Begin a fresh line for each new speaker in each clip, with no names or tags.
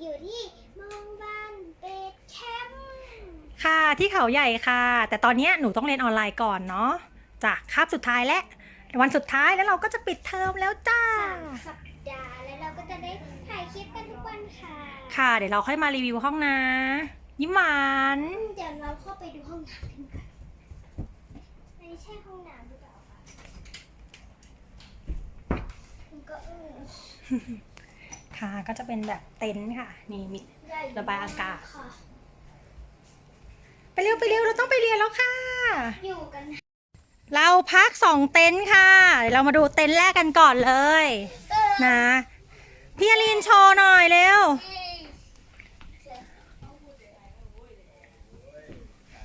อยู่ที่โรงพยาบาลเป็ดแคมป์
ค่ะที่เขาใหญ่ค่ะ แต่ตอนเนี้ยหนูต้องเรียนออนไลน์ก่อนเนาะจากคาบสุดท้ายและวันสุดท้ายแล้วเราก็จะปิดเทอมแล้วจ้า
สามสัปดาห์แล้วเราก็จะได้ถ่ายคลิปกันทุกวันค่ะ
ค่ะ เดี๋ยวเราค่อยมารีวิวห้องนะ ยิ้มหวาน
เดี๋ยวเราเข้าไปดูห้องน้ำกันก่อนไม่ใช่ห้องน้ำหรือเปล่าคะมันก็เออ
ค่ะ ก็จะเป็นแบบเต็นท์ค่ะ นี่มี
ใหญ่
ระบายอากาศ
ค่ะ
ไปเร็วไปเร็วเราต้องไปเรียนแล้วค่ะ
อยู่กัน
เราพักสองเต็นท์ค่ะเดี๋ยวเรามาดูเต็นท์แรกกันก่อนเลย นะ พี่อลินโชว์หน่อยเร็ว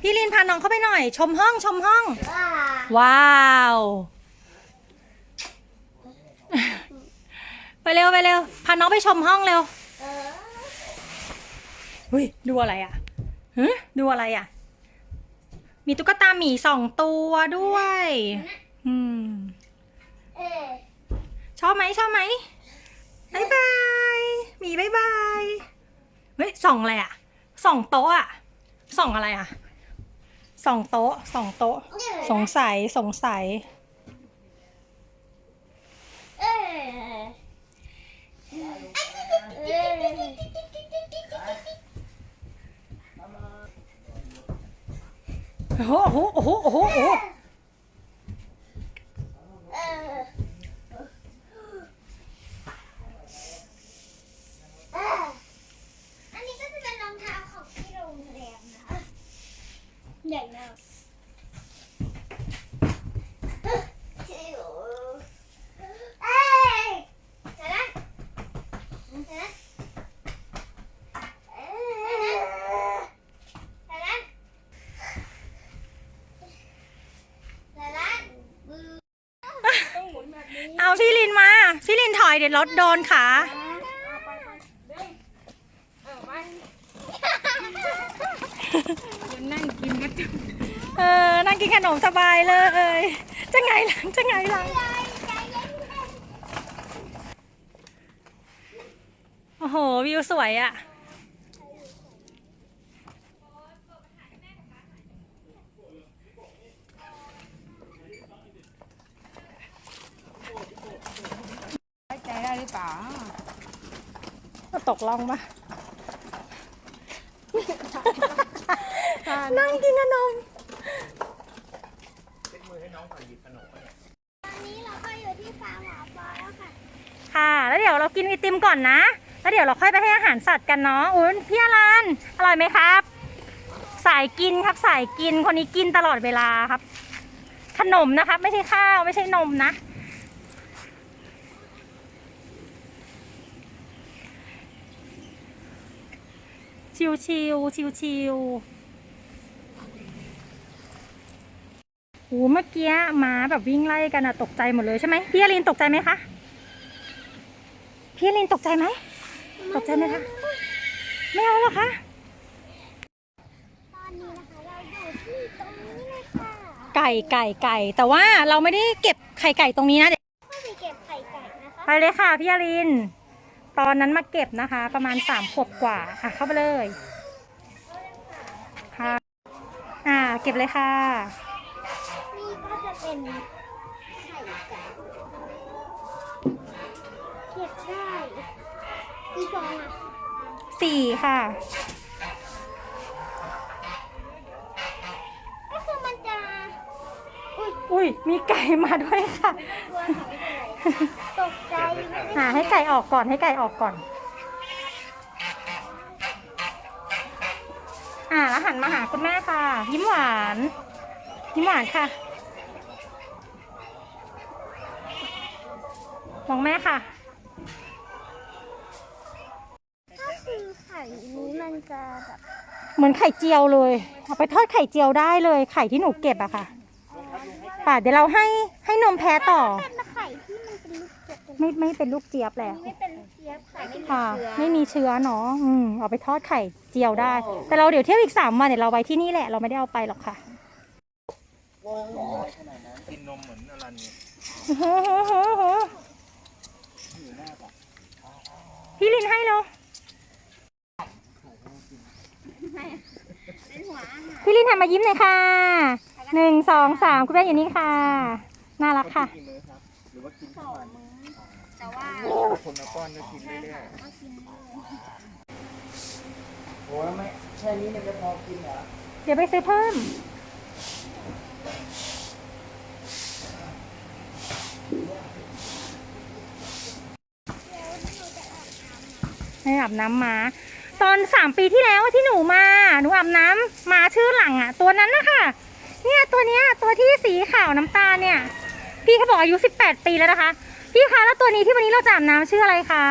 พี่ลินพาน้องเข้าไปหน่อย ชมห้องชมห้อง
ว้า
ว้าว ไปเร็วไปเร็วพาน้องไปชมห้องเร็ว
เออ
เฮ้ยดูอะไรอะฮะดูอะไรอะ มีตุ๊กตาหมีสองตัวด้วย อืม
เออ
ชอบไหมชอบไหมบายบายหมีบายบายเฮ้ยส่องอะไรอะส่องโต๊ะอะส่องอะไรอะส่องโต๊ะส่องโต๊ะ สงสัยสงสัย
อ
โอ้โหโอ้โหโอ้โหโอ้โห
เออเอออันนี้ก็จะเป็นรองเท้าของที่โรงแรมนะ ใหญ่มากจิ๋วเอ้ยเดี๋ยวนะเดี๋ยวนะเอ้ยเดี๋ยวนะเดี๋ยวนะมือต้องหมุนแบบนี้
เอาพี่ลินมาพี่ลินถอย เดี๋ยวรถโดนขา
นั่งกินก็จะ
เออ นั่งกินขนมสบายเลย จะไงหลังจะไงหลัง
ใจเย็น
โอ้โห วิวสวยอะ
ไว้ใจได้หรือเปล่า
ตกล่องปะนั่งกินขนม
ตอนนี้เราก็อยู่ที่ฟาร์มหมอปอแล้วค่ะ
ค่ะ แล้วเดี๋ยวเรากินไอติมก่อนนะ แล้วเดี๋ยวเราค่อยไปให้อาหารสัตว์กันเนาะ อุ้ยพี่อรันอร่อยไหมครับ สายกินครับสายกิน คนนี้กินตลอดเวลาครับ ขนมนะครับ ไม่ใช่ข้าว ไม่ใช่นมนะ ชิวชิวชิวชิวๆโอ้เมื่อกี้ม้าแบบวิ่งไล่กันอะตกใจหมดเลยใช่ไหมพี่อลินตกใจไหมคะ พี่อลินตกใจไหม ตกใจไหมคะ ไม่เอาหรอคะ
ตอนนี้นะคะเราอยู่ที่ตรงนี้เลยค่ะ
ไก่ไก่ไก่ แต่ว่าเราไม่ได้เก็บไข่ไก่ตรงนี้นะเดี๋ยว
ก็ไปเก็บไข่ไก่นะคะ
ไปเลยค่ะพี่อลิน ตอนนั้นมาเก็บนะคะ ประมาณสามขวบกว่าอะเข้าไปเลยค่ะอ่าเก็บเลยค่ะ
นี่ก็จะเป็นไข่ไก่เก็บได้กี่ฟองอะ
สี่ค่ะ
ก็คือมันจะ อุ้ย
อุ้ยมีไก่มาด้วยค่ะ
กลัวค่ะไม่เป็นไรต กใจไม่ได้
หาให้ไก่ออกก่อนให้ไก่ออกก่อน อ่าแล้วหันมาหาคุณแม่ค่ะ ยิ้มหวาน ยิ้มหวานค่ะ มองแม่ค่ะ
ก็คือไข่นี้มันจะแบบ
เหมือนไข่เจียวเลยเอาไปทอดไข่เจียวได้เลย ไข่ที่หนูเก็บอะค่ะค่ะเดี๋ยวเราให้ให้นมแพ้ต่อ
เป็น ไม่
ไม่เป็นลูกเจี๊ยบแหละ
ไม่เป็นลูกเจี๊ยบค่ะไม่มีเชื้อ
ไม่มีเชื้อเนาะอืมเอาไปทอดไข่เจียวได้ แต่เราเดี๋ยวเที่ยวอีกสามวันเดี๋ยวเราไว้ที่นี่แหละเราไม่ได้เอาไปหรอกค่ะ
กินนมเหมือนอรันนี่
พี่ลินให้เรนาหพี่ลินทำมายิ้มหน่อยค่ะหนึ่งสองสามคุณแม่อยู่นี่ค่ะ น่ารักค่ะ
สอ
งมื
คนมาป้อนก็กินเรื่อย
ก็กินเลย
ๆโอ้ยไม่แค่นี้มันจะพอกินเหรอ
เดี๋ยวไปซื้อเพิ่มไม่อาบน้ำหมา ตอนสามปีที่แล้วที่หนูมา หนูอาบน้ำหมาชื่อหลังอะ ตัวนั้นนะคะเนี่ยตัวเนี้ยตัวที่สีขาวน้ำตาลเนี่ย พี่เขาบอกอายุสิบแปดปีแล้วนะคะ พี่คะแล้วตัวนี้ที่วันนี้เราจะอาบน้ำชื่ออะไรคะ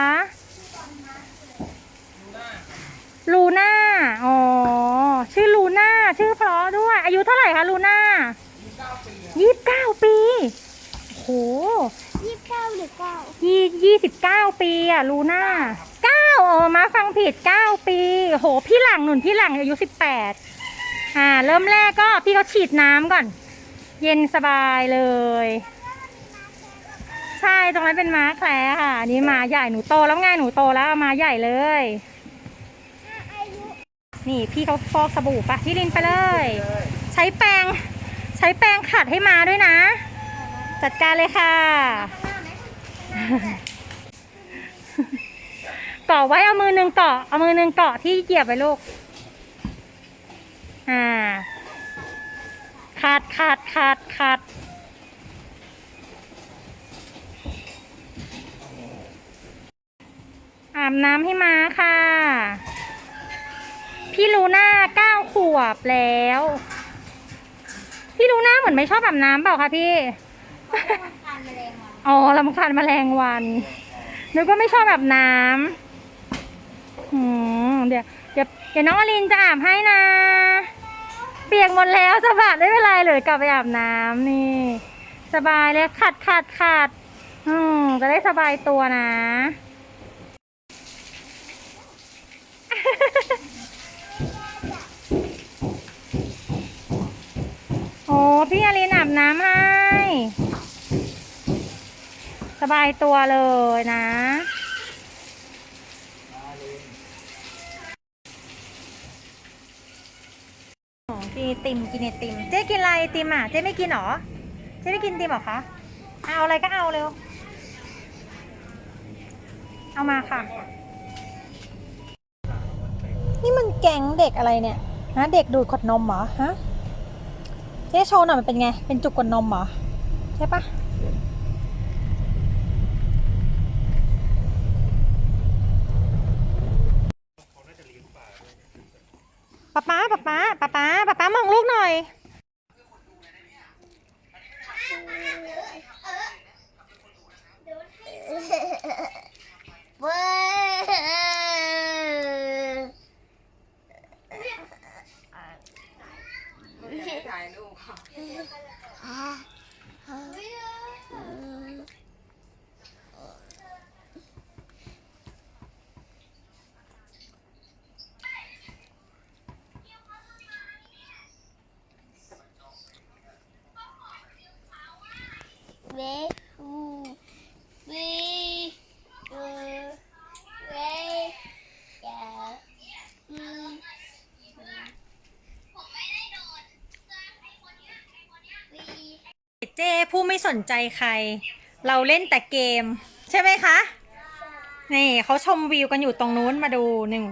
ลูน่าอ๋อ ชื่อลูน่า ชื่อเพราะด้วย อายุเท่าไหร่คะลูน่ายี่สิบเก้าปีโอ้โห
ยี่สิบเก้าหรือเก้า
ยี่ยี่สิบเก้าปีอะลูน่าเก้าเออมาฟังผิดเก้าปี โห พี่หลังหนุนพี่หลังอายุสิบแปดอ่า เริ่มแรกก็พี่เขาฉีดน้ำก่อน เย็นสบายเลย ใช่ตรงนั้นเป็นม้าแคร์ค่ะอันนี่ม้าใหญ่หนูโตแล้วไงหนูโตแล้วม้าใหญ่เลย นี่พี่เขาฟอกสบู่ปะพี่ลินไปเลย ใช้แปรงใช้แปรงขัดให้มาด้วยนะ จัดการเลยค่ะเกาะไว้เอามือหนึ่งเกาะเอามือหนึ่งเกาะที่เหยียบไว้ลูก อ่าขัดขัดขัดขัด อาบน้ำให้ม้าค่ะ พี่ลูน่าเก้าขวบแล้ว พี่ลูน่าเหมือนไม่ชอบอาบน้ำเปล่าคะพี่
การแมลงวัน
อ๋อลำคาญแมลงวันนึกว่าไม่ชอบอาบน้ำอืมเดี๋ยวเดี๋ยวเดี๋ยวน้องอลินจะอาบให้นะ เปียกหมดแล้วสบายไม่เป็นไรเลยกลับไปอาบน้ำนี่ สบายเลยขัดขัดขัดอืมจะได้สบายตัวนะ โอ้พี่อลินอาบน้ำให้ สบายตัวเลยนะ กินไอติมกินไอติม เจ๊กินอะไรไอติมอะ เจ๊ไม่กินหรอ เจ๊ไม่กินไอติมหรอคะ เอาอะไรก็เอาเร็ว เอามาค่ะ นี่มันแก๊งเด็กอะไรเนี่ยฮะเด็กดูดขวดนมเหรอฮะเจ๊โชว์หน่อยมันเป็นไง เป็นจุกขวดนมเหรอใช่ปะป๊าป๊าป๊าป๊าป๊าป๊ามองลูกหน่อย 啊 สนใจใคร เราเล่นแต่เกม ใช่ไหมคะ นี่เขาชมวิวกันอยู่ตรงนู้นมาดูหนึ่ง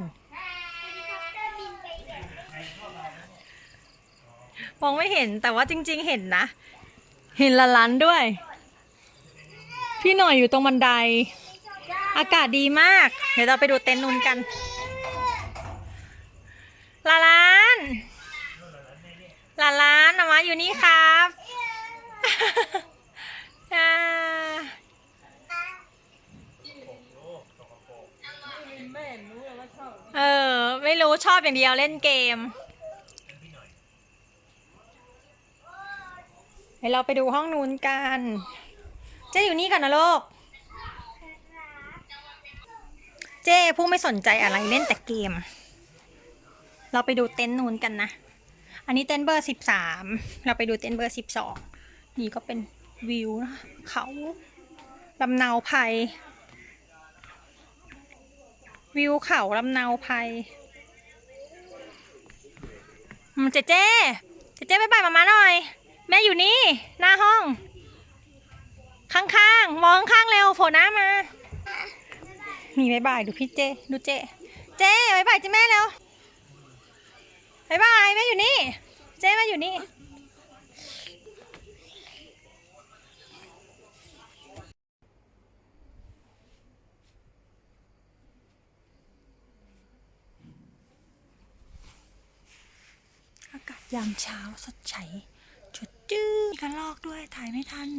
มองไม่เห็นแต่ว่าจริง ๆ เห็นนะ เห็นละลันด้วย พี่หน่อยอยู่ตรงบันได อากาศดีมาก เดี๋ยวเราไปดูเต็นท์นู้นกันลาลานลาลานออกมาอยู่นี่ครับ อ่าเออ ไม่รู้ชอบอย่างเดียวเล่นเกมเดี๋ยวเราไปดูห้องนู้นกันเจ๊อยู่นี่ก่อนนะลูกเจ้ผู้ไม่สนใจอะไรเล่นแต่เกม เราไปดูเต็นท์นู้นกันนะ อันนี้เต็นท์เบอร์สิบสาม เราไปดูเต็นท์เบอร์สิบสอง นี่ก็เป็น วิวนะเขาลำเนาไพรวิวเขาลำเนาไพรอืมเจเจเจเจไปบ่ายมามาหน่อย แม่อยู่นี่ หน้าห้อง ข้างๆ มองข้างๆเร็วโผล่หน้ามา มีบายบายดูพี่เจดูเจเจบายบายเจแม่เร็วบายบายแม่อยู่นี่ เจแม่อยู่นี่ อากาศ ยามเช้าสดใสชดจื้อมีกระลอกด้วยถ่ายไม่ทัน